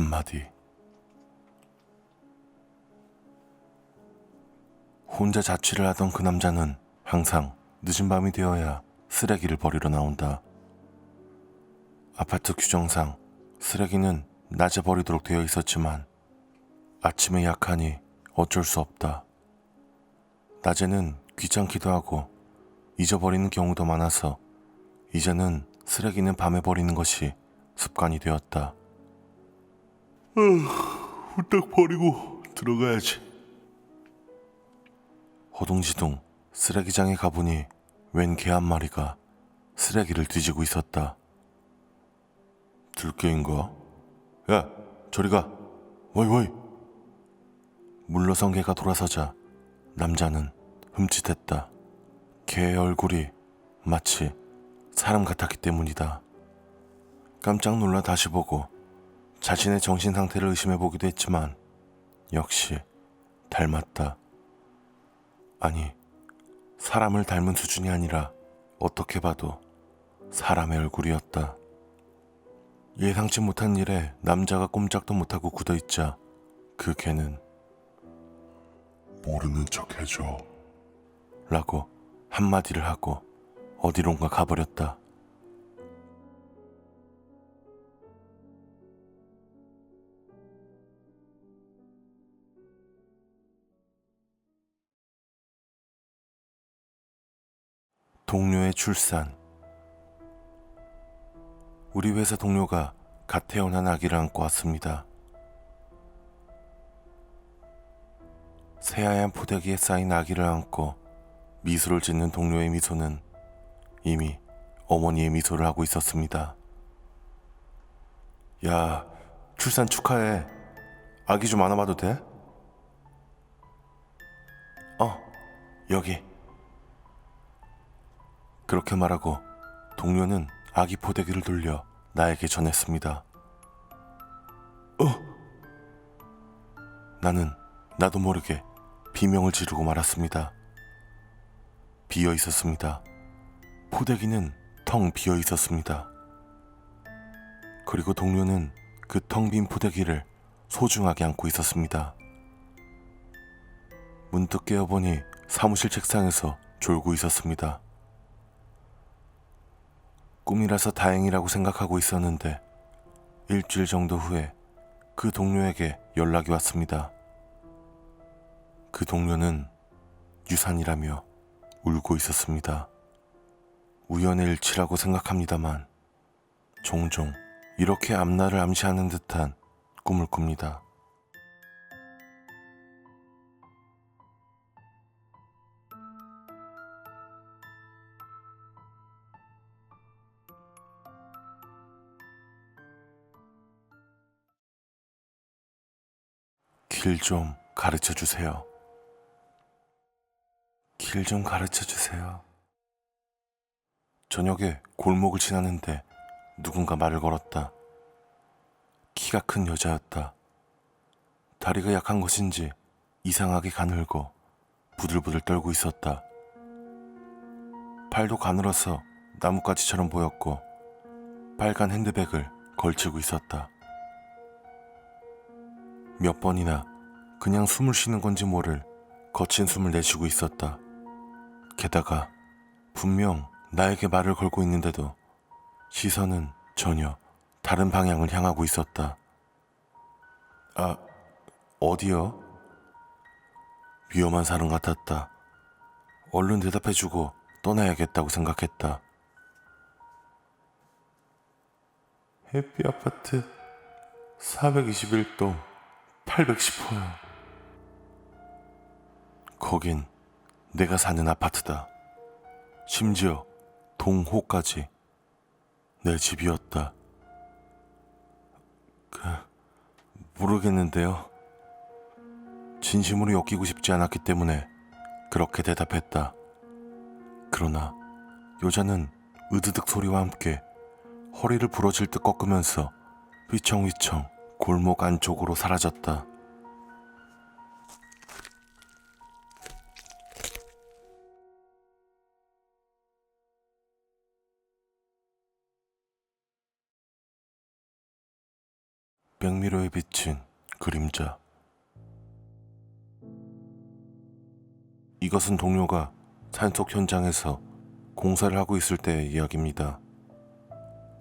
한마디. 혼자 자취를 하던 그 남자는 항상 늦은 밤이 되어야 쓰레기를 버리러 나온다. 아파트 규정상 쓰레기는 낮에 버리도록 되어 있었지만 아침에 약하니 어쩔 수 없다. 낮에는 귀찮기도 하고 잊어버리는 경우도 많아서 이제는 쓰레기는 밤에 버리는 것이 습관이 되었다. 후딱 버리고 들어가야지. 호둥지둥 쓰레기장에 가보니 웬 개 한 마리가 쓰레기를 뒤지고 있었다. 들개인가? 야, 저리 가. 와이 와이. 물러선 개가 돌아서자 남자는 흠칫했다. 개의 얼굴이 마치 사람 같았기 때문이다. 깜짝 놀라 다시 보고 자신의 정신 상태를 의심해 보기도 했지만 역시 닮았다. 아니, 사람을 닮은 수준이 아니라 어떻게 봐도 사람의 얼굴이었다. 예상치 못한 일에 남자가 꼼짝도 못하고 굳어있자 그 개는 모르는 척 해줘 라고 한마디를 하고 어디론가 가버렸다. 동료의 출산 우리 회사 동료가 갓 태어난 아기를 안고 왔습니다. 새하얀 포대기에 쌓인 아기를 안고 미소를 짓는 동료의 미소는 이미 어머니의 미소를 하고 있었습니다. 야, 출산 축하해. 아기 좀 안아봐도 돼? 어, 여기. 그렇게 말하고 동료는 아기 포대기를 돌려 나에게 전했습니다. 어? 나는 나도 모르게 비명을 지르고 말았습니다. 비어 있었습니다. 포대기는 텅 비어 있었습니다. 그리고 동료는 그 텅 빈 포대기를 소중하게 안고 있었습니다. 문득 깨어보니 사무실 책상에서 졸고 있었습니다. 꿈이라서 다행이라고 생각하고 있었는데 일주일 정도 후에 그 동료에게 연락이 왔습니다. 그 동료는 유산이라며 울고 있었습니다. 우연의 일치라고 생각합니다만 종종 이렇게 앞날을 암시하는 듯한 꿈을 꿉니다. 길 좀 가르쳐 주세요. 길 좀 가르쳐 주세요. 저녁에 골목을 지나는데 누군가 말을 걸었다. 키가 큰 여자였다. 다리가 약한 것인지 이상하게 가늘고 부들부들 떨고 있었다. 팔도 가늘어서 나뭇가지처럼 보였고 빨간 핸드백을 걸치고 있었다. 몇 번이나 그냥 숨을 쉬는 건지 모를 거친 숨을 내쉬고 있었다. 게다가 분명 나에게 말을 걸고 있는데도 시선은 전혀 다른 방향을 향하고 있었다. 아, 어디요? 위험한 사람 같았다. 얼른 대답해주고 떠나야겠다고 생각했다. 해피 아파트 421동 810호요. 거긴 내가 사는 아파트다. 심지어 동호까지 내 집이었다. 그, 모르겠는데요. 진심으로 엮이고 싶지 않았기 때문에 그렇게 대답했다. 그러나 여자는 으드득 소리와 함께 허리를 부러질 듯 꺾으면서 휘청휘청 골목 안쪽으로 사라졌다. 비친 그림자. 이것은 동료가 산속 현장에서 공사를 하고 있을 때의 이야기입니다.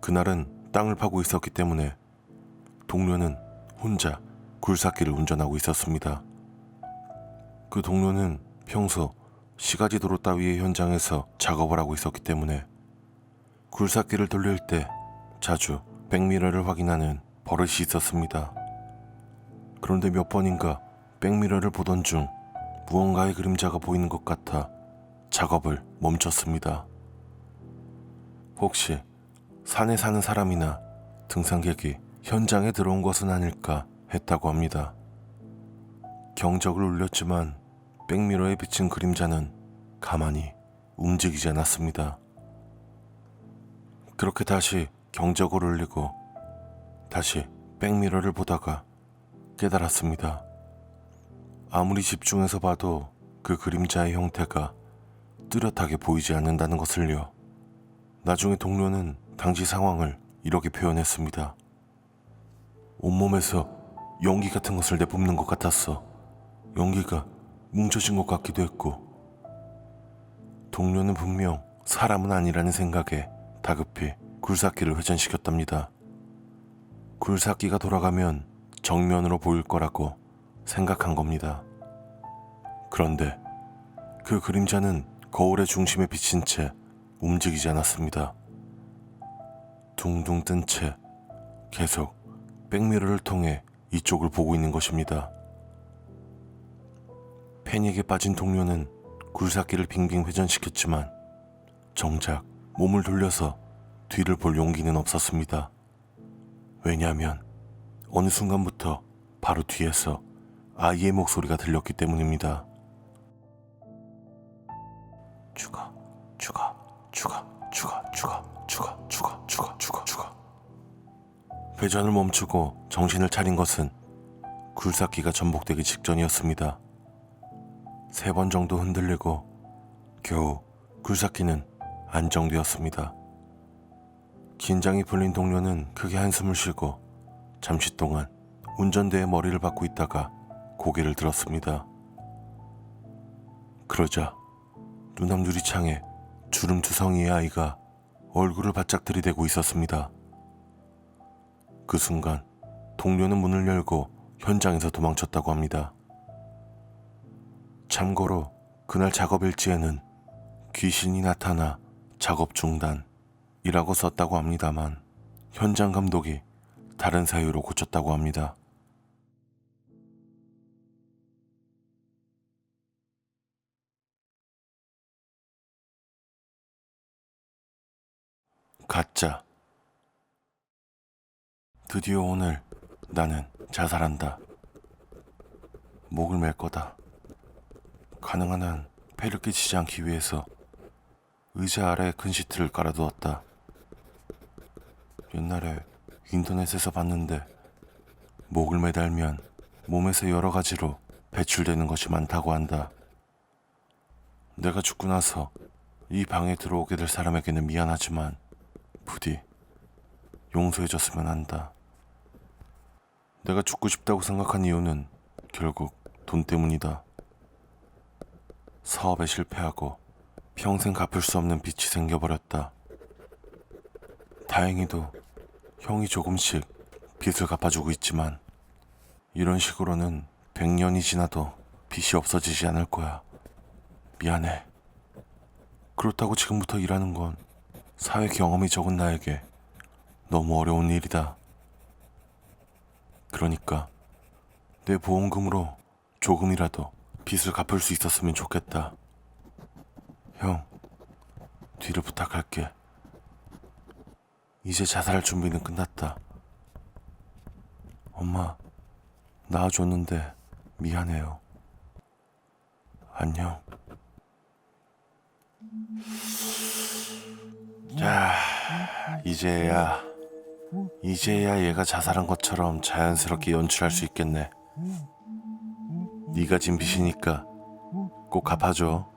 그날은 땅을 파고 있었기 때문에 동료는 혼자 굴삭기를 운전하고 있었습니다. 그 동료는 평소 시가지 도로 따위의 현장에서 작업을 하고 있었기 때문에 굴삭기를 돌릴 때 자주 백미러를 확인하는 버릇이 있었습니다. 그런데 몇 번인가 백미러를 보던 중 무언가의 그림자가 보이는 것 같아 작업을 멈췄습니다. 혹시 산에 사는 사람이나 등산객이 현장에 들어온 것은 아닐까 했다고 합니다. 경적을 울렸지만 백미러에 비친 그림자는 가만히 움직이지 않았습니다. 그렇게 다시 경적을 울리고 다시 백미러를 보다가 깨달았습니다. 아무리 집중해서 봐도 그 그림자의 형태가 뚜렷하게 보이지 않는다는 것을요. 나중에 동료는 당시 상황을 이렇게 표현했습니다. 온몸에서 연기 같은 것을 내뿜는 것 같았어. 연기가 뭉쳐진 것 같기도 했고. 동료는 분명 사람은 아니라는 생각에 다급히 굴삭기를 회전시켰답니다. 굴삭기가 돌아가면 정면으로 보일 거라고 생각한 겁니다. 그런데 그 그림자는 거울의 중심에 비친 채 움직이지 않았습니다. 둥둥 뜬 채 계속 백미러를 통해 이쪽을 보고 있는 것입니다. 패닉에 빠진 동료는 굴삭기를 빙빙 회전시켰지만 정작 몸을 돌려서 뒤를 볼 용기는 없었습니다. 왜냐하면 어느 순간부터 바로 뒤에서 아이의 목소리가 들렸기 때문입니다. 죽어, 죽어, 죽어, 죽어, 죽어, 죽어, 죽어, 죽어, 죽어, 죽어. 회전을 멈추고 정신을 차린 것은 굴삭기가 전복되기 직전이었습니다. 세 번 정도 흔들리고 겨우 굴삭기는 안정되었습니다. 긴장이 풀린 동료는 크게 한숨을 쉬고 잠시 동안 운전대에 머리를 박고 있다가 고개를 들었습니다. 그러자 눈앞 유리창에 주름투성이의 아이가 얼굴을 바짝 들이대고 있었습니다. 그 순간 동료는 문을 열고 현장에서 도망쳤다고 합니다. 참고로 그날 작업 일지에는 귀신이 나타나 작업 중단이라고 썼다고 합니다만 현장 감독이 다른 사유로 고쳤다고 합니다. 가짜. 드디어 오늘 나는 자살한다. 목을 맬 거다. 가능한 한 폐를 끼치지 않기 위해서 의자 아래에 큰 시트를 깔아두었다. 옛날에 인터넷에서 봤는데 목을 매달면 몸에서 여러 가지로 배출되는 것이 많다고 한다. 내가 죽고 나서 이 방에 들어오게 될 사람에게는 미안하지만 부디 용서해줬으면 한다. 내가 죽고 싶다고 생각한 이유는 결국 돈 때문이다. 사업에 실패하고 평생 갚을 수 없는 빚이 생겨버렸다. 다행히도 형이 조금씩 빚을 갚아주고 있지만 이런 식으로는 100년이 지나도 빚이 없어지지 않을 거야. 미안해. 그렇다고 지금부터 일하는 건 사회 경험이 적은 나에게 너무 어려운 일이다. 그러니까 내 보험금으로 조금이라도 빚을 갚을 수 있었으면 좋겠다. 형, 뒤를 부탁할게. 이제 자살할 준비는 끝났다. 엄마, 낳아줬는데 미안해요. 안녕. 자, 이제야, 이제야 얘가 자살한 것처럼 자연스럽게 연출할 수 있겠네. 네가 진 빚이니까 꼭 갚아줘.